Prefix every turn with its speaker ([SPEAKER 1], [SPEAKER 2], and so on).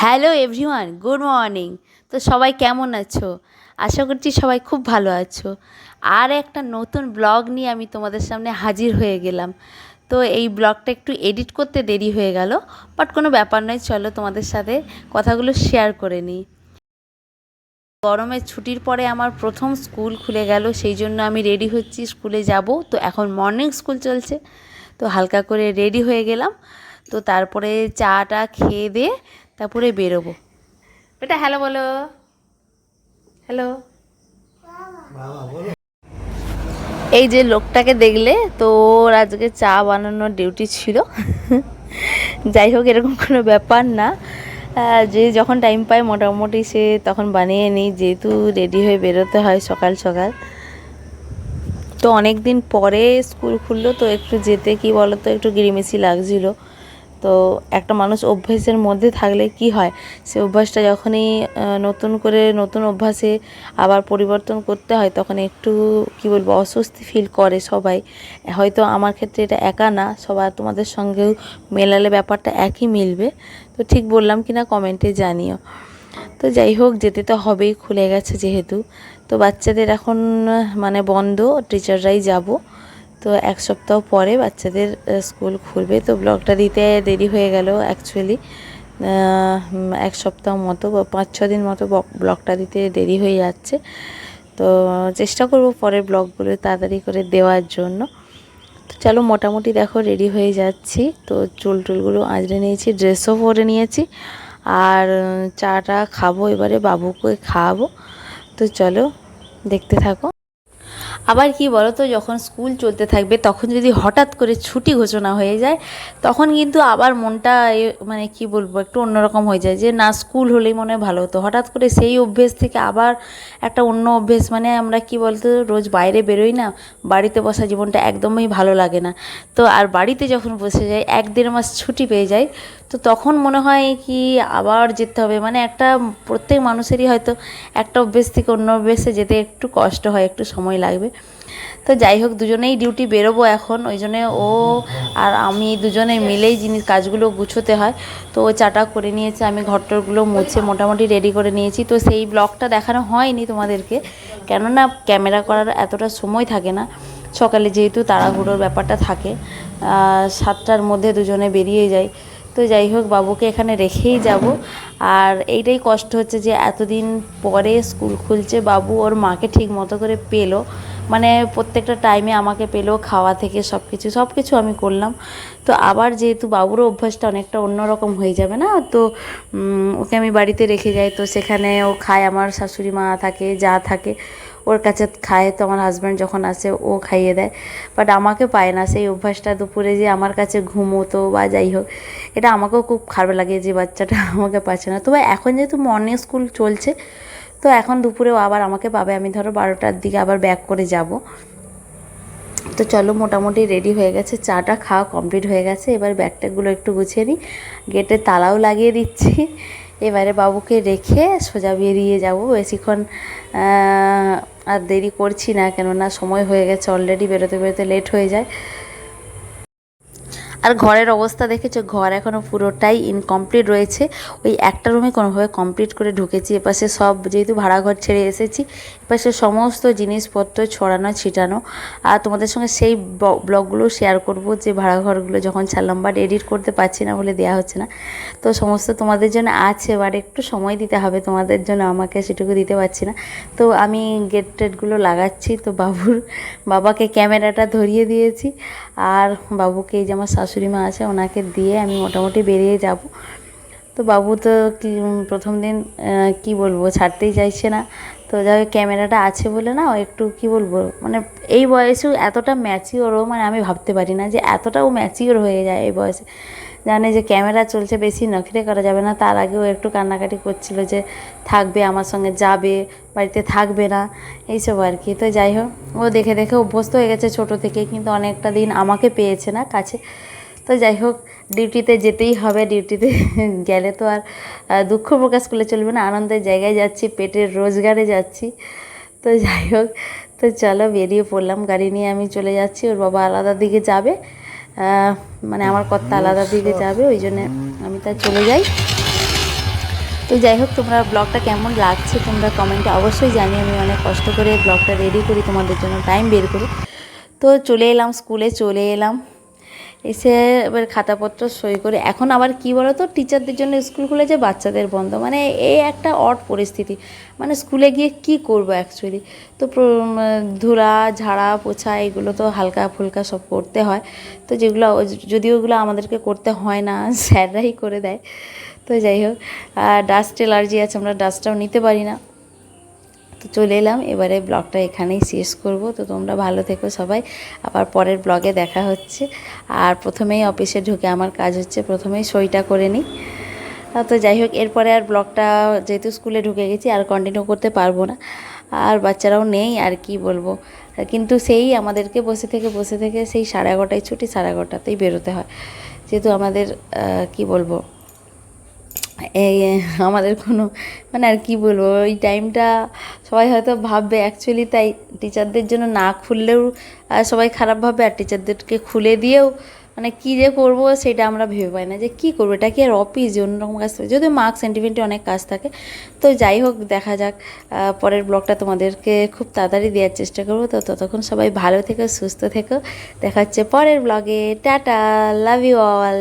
[SPEAKER 1] Hello everyone good morning. তো সবাই কেমন আছো? আশা করছি সবাই খুব ভালো আছো। আর একটা নতুন ব্লগ নিয়ে আমি তোমাদের সামনে হাজির হয়ে গেলাম। তো এই ব্লগটা একটু এডিট করতে দেরি হয়ে গেল, বাট কোনো ব্যাপার নয়, চলো তোমাদের সাথে কথাগুলো শেয়ার করে নিই। গরমের ছুটির পরে আমার প্রথম স্কুল খুলে গেল, সেই জন্য আমি রেডি হচ্ছি, স্কুলে যাব। তো এখন মর্নিং স্কুল চলছে, তো হালকা করে রেডি হয়ে গেলাম। তো তারপরে চাটা খেয়ে দিয়ে তারপরে বেরোবো। বেটা, হ্যালো বলো। হ্যালো। এই যে লোকটাকে দেখলে তো ওর আজকে চা বানানোর ডিউটি ছিল। যাই হোক, এরকম কোনো ব্যাপার না। যে যখন টাইম পায়, মোটামুটি সে তখন বানিয়ে নিই। যেহেতু রেডি হয়ে বেরোতে হয় সকাল সকাল। তো অনেক দিন পরে স্কুল খুললো, তো একটু যেতে কি বলতো, একটু গিরিমিসি লাগছিল। তো একটা মানুষ অভ্যাসের মধ্যে থাকলে কি হয়? সে অভ্যাসটা যখনই নতুন করে নতুন অভ্যাসে আবার পরিবর্তন করতে হয়, তখন একটু, কি বলব, অস্বস্তি ফিল করে সবাই। হয়তো আমার ক্ষেত্রে এটা একা না, সবার, তোমাদের সঙ্গেও মেলালে ব্যাপারটা একই মিলবে। তো ঠিক বললাম কি না কমেন্টে জানিও। তো যাই হোক, যেতে তো হবেই, খুলে গেছে যেহেতু। তো বাচ্চাদের এখন মানে বন্ধ টিচাররাই যাব। তো এক সপ্তাহ পরে বাচ্চাদের স্কুল খুলবে। তো ব্লগটা দিতে দেরি হয়ে গেল অ্যাকচুয়ালি এক সপ্তাহ মতো বা পাঁচ, ছ দিন মতো ব্লগটা দিতে দেরি হয়ে যাচ্ছে। তো চেষ্টা করব পরের ব্লগগুলো তাড়াতাড়ি করে দেওয়ার জন্য। তো চলো মোটামুটি দেখো রেডি হয়ে যাচ্ছি। তো চুল টুলগুলো আঁচড়ে নিয়েছি ড্রেসও পরে নিয়েছি। আর চাটা খাব, এবারে বাবুকে খাওয়াবো। তো চলো দেখতে থাকো। আবার কি বলো তো যখন স্কুল চলতে থাকবে, তখন যদি হঠাৎ করে ছুটি ঘোষণা হয়ে যায়, তখন কিন্তু আবার মনটা মানে কি বলব, একটু অন্যরকম হয়ে যায় যে, না, স্কুল হলেই মনে হয় ভালো হতো। হঠাৎ করে সেই অভ্যেস থেকে আবার একটা অন্য অভ্যেস মানে আমরা কি বলতো, রোজ বাইরে বেরোই না, বাড়িতে বসা জীবনটা একদমই ভালো লাগে না। তো আর বাড়িতে যখন বসে যাই এক দেড় মাস ছুটি পেয়ে যাই তো তখন মনে হয় কি আবার যেতে হবে? মানে একটা প্রত্যেক মানুষেরই হয়তো একটা অভ্যেস থেকে অন্য অভ্যেসে যেতে একটু কষ্ট হয়, একটু সময় লাগবে। তো যাই হোক, দুজনেই ডিউটি বেরোবো এখন। ওই জন্যে ও আর আমি দুজনে মিলেই জিনিস, কাজগুলো গুছোতে হয়। তো ও চাটা করে নিয়েছে, আমি ঘরটরগুলো মুছে মোটামুটি রেডি করে নিয়েছি। তো সেই ব্লগটা দেখানো হয়নি তোমাদেরকে। কেননা ক্যামেরা করার এতটা সময় থাকে না। সকালে যেহেতু তাড়াহুড়োর ব্যাপারটা থাকে সাতটার মধ্যে দুজনে বেরিয়ে যাই তো যাই হোক, বাবুকে এখানে রেখেই যাব। আর এইটাই কষ্ট হচ্ছে যে এতদিন পরে স্কুল খুলছে, বাবু ওর মাকে ঠিক মতো করে পেল। মানে প্রত্যেকটা টাইমে আমাকে পেল, খাওয়া থেকে সব কিছু সব কিছু আমি করলাম। তো আবার যেহেতু বাবুরও অভ্যাসটা অনেকটা অন্যরকম হয়ে যাবে না, তো ওকে আমি বাড়িতে রেখে যাই। তো সেখানে ও খায়, আমার শাশুড়ি মা থাকে, যা থাকে। ওর কাছে খায়, তো আমার হাজব্যান্ড যখন আসে, ও খাইয়ে দেয়। বাট আমাকে পায় না, সেই অভ্যাসটা দুপুরে যে আমার কাছে ঘুমোতো বা যাই হোক, এটা আমাকেও খুব খারাপ লাগে যে বাচ্চাটা আমাকে পাচ্ছে না। তবে এখন যেহেতু মর্নিং স্কুল চলছে, তো এখন দুপুরেও আবার আমাকে পাবে। আমি ধরো বারোটার দিকে আবার ব্যাক করে যাব। তো চলো, মোটামুটি রেডি হয়ে গেছে। চাটা খাওয়া কমপ্লিট হয়ে গেছে। এবার ব্যাগটাগুলো একটু গুছিয়ে নিই। গেটে তালাও লাগিয়ে দিচ্ছি। এবারে বাবুকে রেখে সোজা বেরিয়ে যাব। বেশিক্ষণ আর দেরি করছি না কেননা সময় হয়ে গেছে অলরেডি বেরোতে বেরোতে লেট হয়ে যায়। আর ঘরের অবস্থা দেখেছ? ঘর এখনও পুরোটাই ইনকমপ্লিট রয়েছে। ওই একটা রুমে কোনোভাবে কমপ্লিট করে ঢুকেছি। এপাশে সব যেহেতু ভাড়া ঘর ছেড়ে এসেছি, এপাশে সমস্ত জিনিসপত্র ছড়ানো, ছিটানো। আর তোমাদের সঙ্গে সেই ব্লগগুলো শেয়ার করব, যে ভাড়া ঘরগুলো যখন ছাড়লাম বাট এডিট করতে পারছি না বলে দেওয়া হচ্ছে না। তো সমস্ত তোমাদের জন্য আছে বাট একটু সময় দিতে হবে তোমাদের জন্য, আমাকে সেটুকু দিতে পারছি না। তো আমি গেট টেটগুলো লাগাচ্ছি। তো বাবুর বাবাকে ক্যামেরাটা ধরিয়ে দিয়েছি। আর বাবুকে যে আমার শাশুড়ি মা আছে, ওনাকে দিয়ে আমি মোটামুটি বেরিয়ে যাব। তো বাবু তো প্রথম দিন কি বলব, ছাড়তেই চাইছে না। তো যাই ক্যামেরাটা আছে বলে না একটু কি বলব মানে এই বয়সেও এতটা ম্যাচিওরও মানে আমি ভাবতে পারি না যে এতটাও ম্যাচিওর হয়ে যায় এই বয়সে। জানে যে ক্যামেরা চলছে বেশি, নখরে করা যাবে না। তার আগেও একটু কান্নাকাটি করছিল যে থাকবে, আমার সঙ্গে যাবে, বাড়িতে থাকবে না, এইসব আর কি। তো যাই হোক, ও দেখে দেখে অভ্যস্ত হয়ে গেছে ছোট থেকে, কিন্তু অনেকটা দিন আমাকে পেয়েছে না কাছে। তো যাই হোক, ডিউটিতে যেতেই হবে, ডিউটিতে গেলে তো আর দুঃখ প্রকাশ করলে চলবে না, আনন্দের জায়গায় যাচ্ছি, পেটের রোজগারে যাচ্ছি। তো যাই হোক, তো চলো বেরিয়ে পড়লাম, গাড়ি নিয়ে আমি চলে যাচ্ছি, ওর বাবা আলাদা দিকে যাবে। মানে আমার কর্তা আলাদা দিকে যাবে, ওই জন্যে আমি তা চলে যাই। তো যাই হোক, তোমরা ব্লগটা কেমন লাগছে তোমরা কমেন্টে অবশ্যই জানি আমি অনেক কষ্ট করে ব্লগটা রেডি করি, তোমাদের জন্য টাইম বের করি। তো চলে এলাম স্কুলে চলে এলাম। এসে এবার খাতাপত্র সই করে, এখন আবার কি বলো তো টিচারদের জন্য স্কুল খুলেছে বাচ্চাদের বন্ধ মানে এই একটা অট পরিস্থিতি। মানে স্কুলে গিয়ে কি করব অ্যাকচুয়ালি তো ধুলা, ঝাড়া, পোছা, এগুলো তো হালকা ফুলকা সব করতে হয়। তো যেগুলো যদিও ওগুলো আমাদেরকে করতে হয় না, স্যাররাই করে দেয়। তো যাই হোক, আর ডাস্ট অ্যালার্জি আছে, আমরা ডাস্টটাও নিতে পারি না। তো চলে এলাম। এবারে ব্লগটা এখানেই শেষ করব। তো তোমরা ভালো থেকো সবাই। আবার পরের ব্লগে দেখা হচ্ছে। আর প্রথমেই অফিসে ঢুকে আমার কাজ হচ্ছে। প্রথমেই সইটা করে নিই। তো যাই হোক, এরপরে আর ব্লগটা যেহেতু স্কুলে ঢুকে গেছি, আর কন্টিনিউ করতে পারব না। আর বাচ্চারাও নেই, আর কি বলব? কিন্তু সেই আমাদেরকে বসে থেকে বসে থেকে সেই সাড়ে এগারোটায় ছুটি, সাড়ে এগারোটাতেই বেরোতে হয়। যেহেতু আমাদের কি বলব? আমাদের কোনো মানে আর কি বলব, ওই টাইমটা সবাই হয়তো ভাববে অ্যাকচুয়ালি তাই টিচারদের জন্য না খুললেও সবাই খারাপ ভাববে, আর টিচারদেরকে খুলে দিয়েও মানে কী যে করব সেটা আমরা ভেবে পাই না যে কী করব, এটা কি আর অফিস অন্যরকম কাজ থাকে। যদিও মার্কস সেন্টিমেন্টে অনেক কাজ থাকে, তো যাই হোক, দেখা যাক পরের ব্লগটা তোমাদেরকে খুব তাড়াতাড়ি দেওয়ার চেষ্টা করব। তো ততক্ষণ সবাই ভালো থেকো, সুস্থ থেকো, দেখা হচ্ছে পরের ব্লগে টাটা লাভ ইউ অল